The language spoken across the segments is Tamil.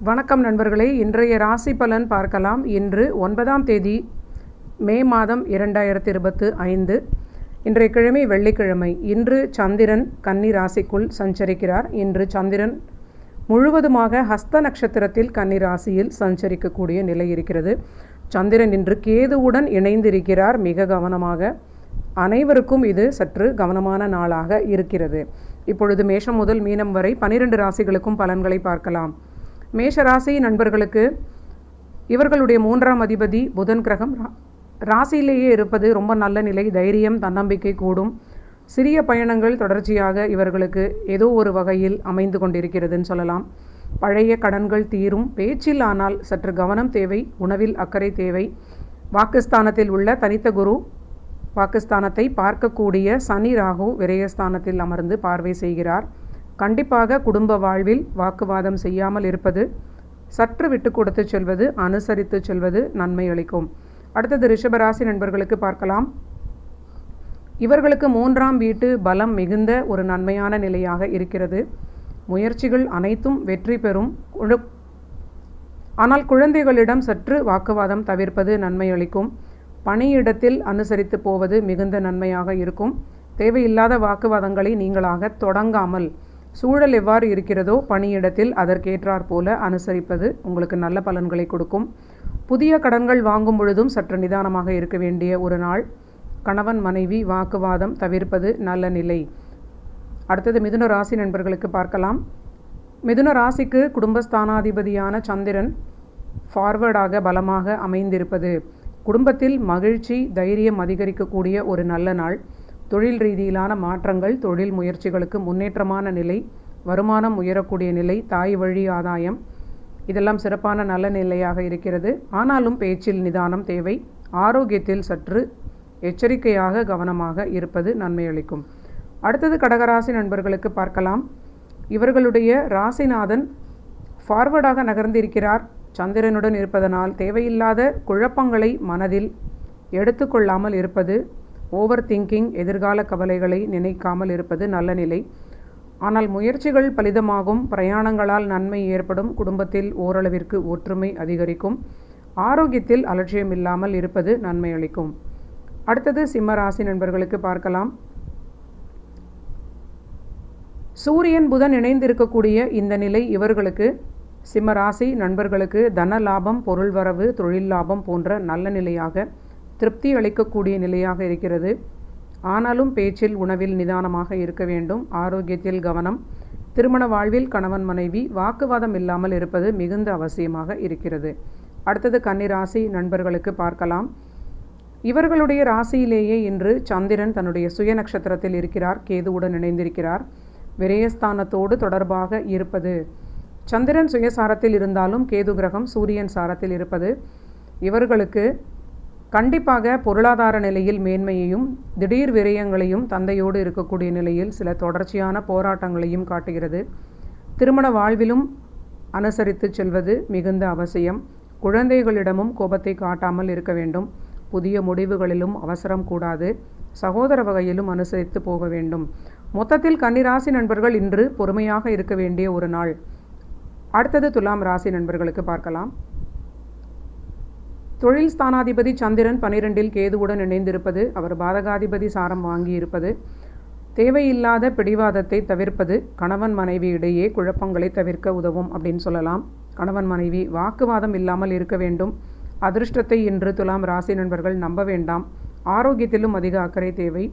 வணக்கம் நண்பர்களே. இன்றைய ராசி பலன் பார்க்கலாம். இன்று ஒன்பதாம் தேதி மே மாதம் இரண்டாயிரத்தி இருபத்து ஐந்து. இன்றைய கிழமை வெள்ளிக்கிழமை. இன்று சந்திரன் கன்னி ராசிக்குள் சஞ்சரிக்கிறார். இன்று சந்திரன் முழுவதுமாக ஹஸ்த நட்சத்திரத்தில் கன்னி ராசியில் சஞ்சரிக்கக்கூடிய நிலை இருக்கிறது. சந்திரன் இன்று கேதுவுடன் இணைந்திருக்கிறார். மிக கவனமாக. அனைவருக்கும் இது சற்று கவனமான நாளாக இருக்கிறது. இப்பொழுது மேஷம் முதல் மீனம் வரை பனிரெண்டு ராசிகளுக்கும் பலன்களை பார்க்கலாம். மேஷராசி நண்பர்களுக்கு இவர்களுடைய மூன்றாம் அதிபதி புதன் கிரகம். ரா- ராசியிலேயே இருப்பது ரொம்ப நல்ல நிலை. தைரியம் தன்னம்பிக்கை கூடும். சிறிய பயணங்கள் தொடர்ச்சியாக இவர்களுக்கு ஏதோ ஒரு வகையில் அமைந்து கொண்டிருக்கிறதுன்னு சொல்லலாம். பழைய கடன்கள் தீரும். பேச்சில் ஆனால் சற்று கவனம் தேவை. உணவில் அக்கறை தேவை. வாக்குஸ்தானத்தில் உள்ள தனித்த குரு பாகிஸ்தானத்தை பார்க்கக்கூடிய சனி ராகு விரயஸ்தானத்தில் அமர்ந்து பார்வை செய்கிறார். கண்டிப்பாக குடும்ப வாழ்வில் வாக்குவாதம் செய்யாமல் இருப்பது சற்று விட்டு கொடுத்து செல்வது அனுசரித்து செல்வது நன்மை அளிக்கும். அடுத்தது ரிஷபராசி நண்பர்களுக்கு பார்க்கலாம். இவர்களுக்கு மூன்றாம் வீட்டு பலம் மிகுந்த ஒரு நன்மையான நிலையாக இருக்கிறது. முயற்சிகள் அனைத்தும் வெற்றி பெறும். குழு- ஆனால் குழந்தைகளிடம் சற்று வாக்குவாதம் தவிர்ப்பது நன்மை அளிக்கும். பணியிடத்தில் அனுசரித்து போவது மிகுந்த நன்மையாக இருக்கும். தேவையில்லாத வாக்குவாதங்களை நீங்களாக தொடங்காமல் சூழல் எவ்வாறு இருக்கிறதோ பணியிடத்தில் அதற்கேற்றாற் போல அனுசரிப்பது உங்களுக்கு நல்ல பலன்களை கொடுக்கும். புதிய கடன்கள் வாங்கும் பொழுதும் சற்று நிதானமாக இருக்க வேண்டிய ஒரு நாள். கணவன் மனைவி வாக்குவாதம் தவிர்ப்பது நல்ல நிலை. அடுத்தது மிதுன ராசி நண்பர்களுக்கு பார்க்கலாம். மிதுன ராசிக்கு குடும்பஸ்தானாதிபதியான சந்திரன் ஃபார்வர்டாக பலமாக அமைந்திருப்பது. குடும்பத்தில் மகிழ்ச்சி தைரியம் அதிகரிக்கக்கூடிய ஒரு நல்ல நாள். தொழில் ரீதியிலான மாற்றங்கள் தொழில் முயற்சிகளுக்கு முன்னேற்றமான நிலை வருமானம் உயரக்கூடிய நிலை தாய் வழி ஆதாயம் இதெல்லாம் சிறப்பான நல்ல நிலையாக இருக்கிறது. ஆனாலும் பேச்சில் நிதானம் தேவை. ஆரோக்கியத்தில் சற்று எச்சரிக்கையாக கவனமாக இருப்பது நன்மை அளிக்கும் அடுத்தது கடகராசி நண்பர்களுக்கு பார்க்கலாம். இவர்களுடைய ராசிநாதன் ஃபார்வர்டாக நகர்ந்திருக்கிறார். சந்திரனுடன் இருப்பதனால் தேவையில்லாத குழப்பங்களை மனதில் எடுத்துக்கொள்ளாமல் இருப்பது ஓவர் திங்கிங் எதிர்கால கவலைகளை நினைக்காமல் இருப்பது நல்ல நிலை. ஆனால் முயற்சிகள் பலிதமாகும். பிரயாணங்களால் நன்மை ஏற்படும். குடும்பத்தில் ஓரளவிற்கு ஒற்றுமை அதிகரிக்கும். ஆரோக்கியத்தில் அலட்சியம் இல்லாமல் இருப்பது நன்மை அளிக்கும். அடுத்தது சிம்ம ராசி நண்பர்களுக்கு பார்க்கலாம். சூரியன் புதன் இணைந்திருக்கக்கூடிய இந்த நிலை இவர்களுக்கு சிம்ம ராசி நண்பர்களுக்கு தன லாபம் பொருள் வரவு தொழில் லாபம் போன்ற நல்ல நிலையாக திருப்தி அளிக்கக்கூடிய நிலையாக இருக்கிறது. ஆனாலும் பேச்சில் உணவில் நிதானமாக இருக்க வேண்டும். ஆரோக்கியத்தில் கவனம். திருமண வாழ்வில் கணவன் மனைவி வாக்குவாதம் இல்லாமல் இருப்பது மிகுந்த அவசியமாக இருக்கிறது. அடுத்தது கன்னிராசி நண்பர்களுக்கு பார்க்கலாம். இவர்களுடைய ராசியிலேயே இன்று சந்திரன் தன்னுடைய சுய நட்சத்திரத்தில் இருக்கிறார். கேதுவுடன் இணைந்திருக்கிறார். விரயஸ்தானத்தோடு தொடர்பாக இருப்பது. சந்திரன் சுயசாரத்தில் இருந்தாலும் கேது கிரகம் சூரியன் சாரத்தில் இருப்பது. இவர்களுக்கு கண்டிப்பாக பொருளாதார நிலையில் மேன்மையையும் திடீர் விரயங்களையும் தந்தையோடு இருக்கக்கூடிய நிலையில் சில தொடர்ச்சியான போராட்டங்களையும் காட்டுகிறது. திருமண வாழ்விலும் அனுசரித்து செல்வது மிகுந்த அவசியம். குழந்தைகளிடமும் கோபத்தை காட்டாமல் இருக்க வேண்டும். புதிய முடிவுகளிலும் அவசரம் கூடாது. சகோதர வகையிலும் அனுசரித்து போக வேண்டும். மொத்தத்தில் கன்னிராசி நண்பர்கள் இன்று பொறுமையாக இருக்க வேண்டிய ஒரு நாள். அடுத்தது துலாம் ராசி நண்பர்களுக்கு பார்க்கலாம். தொழில் ஸ்தானாதிபதி சந்திரன் பனிரெண்டில் கேதுவுடன் இணைந்திருப்பது அவர் பாதகாதிபதி சாரம் வாங்கியிருப்பது தேவையில்லாத பிடிவாதத்தை தவிர்ப்பது கணவன் மனைவி இடையே குழப்பங்களை தவிர்க்க உதவும் அப்படின்னு சொல்லலாம். கணவன் மனைவி வாக்குவாதம் இல்லாமல் இருக்க வேண்டும். அதிர்ஷ்டத்தை இன்று துலாம் ராசி நண்பர்கள் நம்ப வேண்டாம். ஆரோக்கியத்திலும் அதிக அக்கறை தேவை.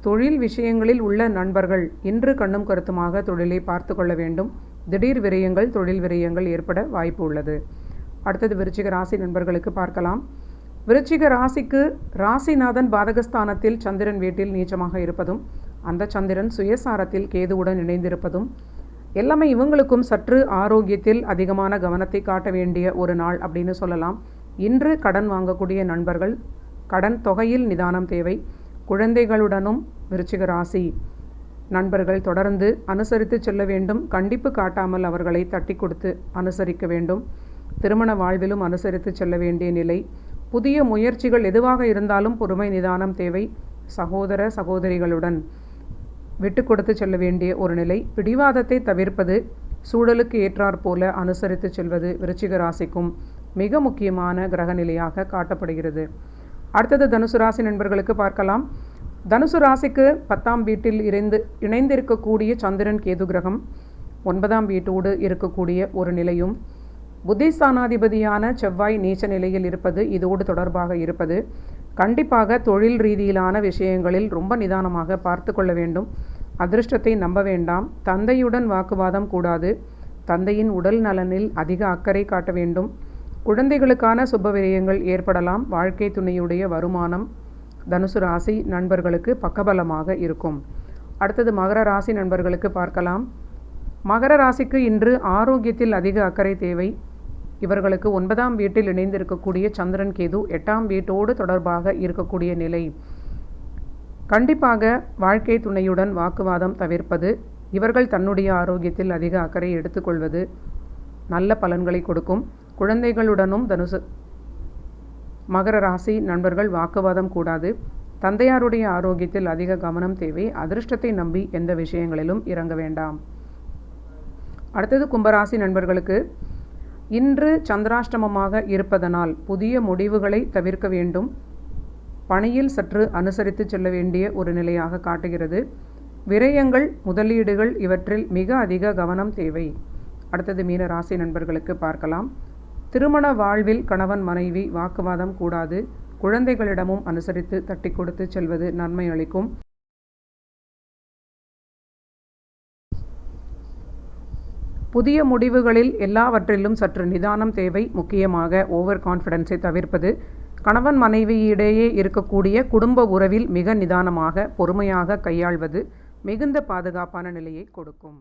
தொழில் விஷயங்களில் உள்ள நண்பர்கள் இன்று கண்ணும் கருத்துமாக தொழிலை பார்த்து கொள்ள வேண்டும். திடீர் விரயங்கள் தொழில் விரயங்கள் ஏற்பட வாய்ப்பு உள்ளது. அடுத்தது விருச்சிக ராசி நண்பர்களுக்கு பார்க்கலாம். விருச்சிக ராசிக்கு ராசிநாதன் பாதகஸ்தானத்தில் சந்திரன் வீட்டில் நீச்சமாக இருப்பதும் அந்த சந்திரன் சுயசாரத்தில் கேதுவுடன் இணைந்திருப்பதும் எல்லாமே இவங்களுக்கும் சற்று ஆரோக்கியத்தில் அதிகமான கவனத்தை காட்ட வேண்டிய ஒரு நாள் அப்படின்னு சொல்லலாம். இன்று கடன் வாங்கக்கூடிய நண்பர்கள் கடன் தொகையில் நிதானம் தேவை. குழந்தைகளுடனும் விருச்சிக ராசி நண்பர்கள் தொடர்ந்து அனுசரித்து செல்ல வேண்டும். கண்டிப்பு காட்டாமல் அவர்களை தட்டி கொடுத்து அனுசரிக்க வேண்டும். திருமண வாழ்விலும் அனுசரித்து செல்ல வேண்டிய நிலை. புதிய முயற்சிகள் எதுவாக இருந்தாலும் பொறுமை நிதானம் தேவை. சகோதர சகோதரிகளுடன் விட்டு கொடுத்து செல்ல வேண்டிய ஒரு நிலை. பிடிவாதத்தை தவிர்ப்பது சூழலுக்கு ஏற்றாற் போல அனுசரித்து செல்வது விருச்சிக ராசிக்கும் மிக முக்கியமான கிரக நிலையாக காட்டப்படுகிறது. அடுத்தது தனுசு ராசி நண்பர்களுக்கு பார்க்கலாம். தனுசு ராசிக்கு பத்தாம் வீட்டில் இருந்து இணைந்திருக்கக்கூடிய சந்திரன் கேது கிரகம் ஒன்பதாம் வீட்டோடு இருக்கக்கூடிய ஒரு நிலையும் புத்திஸ்தானாதிபதியான செவ்வாய் நீச்ச நிலையில் இருப்பது இதோடு தொடர்பாக இருப்பது. கண்டிப்பாக தொழில் ரீதியிலான விஷயங்களில் ரொம்ப நிதானமாக பார்த்து கொள்ள வேண்டும். அதிர்ஷ்டத்தை நம்ப வேண்டாம். தந்தையுடன் வாக்குவாதம் கூடாது. தந்தையின் உடல் நலனில் அதிக அக்கறை காட்ட வேண்டும். குழந்தைகளுக்கான சுபவிரயங்கள் ஏற்படலாம். வாழ்க்கை துணையுடைய வருமானம் தனுசு ராசி நண்பர்களுக்கு பக்கபலமாக இருக்கும். அடுத்தது மகர ராசி நண்பர்களுக்கு பார்க்கலாம். மகர ராசிக்கு இன்று ஆரோக்கியத்தில் அதிக அக்கறை தேவை. இவர்களுக்கு ஒன்பதாம் வீட்டில் இணைந்திருக்கக்கூடிய சந்திரன் கேது எட்டாம் வீட்டோடு தொடர்பாக இருக்கக்கூடிய நிலை. கண்டிப்பாக வாழ்க்கை துணையுடன் வாக்குவாதம் தவிர்ப்பது இவர்கள் தன்னுடைய ஆரோக்கியத்தில் அதிக அக்கறை எடுத்துக்கொள்வது நல்ல பலன்களை கொடுக்கும். குழந்தைகளுடனும் தனுசு மகர ராசி நண்பர்கள் வாக்குவாதம் கூடாது. தந்தையாருடைய ஆரோக்கியத்தில் அதிக கவனம் தேவை. அதிர்ஷ்டத்தை நம்பி எந்த விஷயங்களிலும் இறங்க வேண்டாம். அடுத்தது கும்பராசி நண்பர்களுக்கு இன்று சந்திராஷ்டமமாக இருப்பதனால் புதிய முடிவுகளை தவிர்க்க வேண்டும். பணியில் சற்று அனுசரித்து செல்ல வேண்டிய ஒரு நிலையாக காட்டுகிறது. விரயங்கள் முதலீடுகள் இவற்றில் மிக அதிக கவனம் தேவை. அடுத்தது மீன ராசி நண்பர்களுக்கு பார்க்கலாம். திருமண வாழ்வில் கணவன் மனைவி வாக்குவாதம் கூடாது. குழந்தைகளிடமும் அனுசரித்து தட்டி கொடுத்து செல்வது நன்மை அளிக்கும். புதிய முடிவுகளில் எல்லாவற்றிலும் சற்று நிதானம் தேவை. முக்கியமாக ஓவர் கான்ஃபிடென்ஸை தவிர்ப்பது கணவன் மனைவியிடையே இருக்கக்கூடிய குடும்ப உறவில் மிக நிதானமாக பொறுமையாக கையாள்வது மிகுந்த பாதுகாப்பான நிலையை கொடுக்கும்.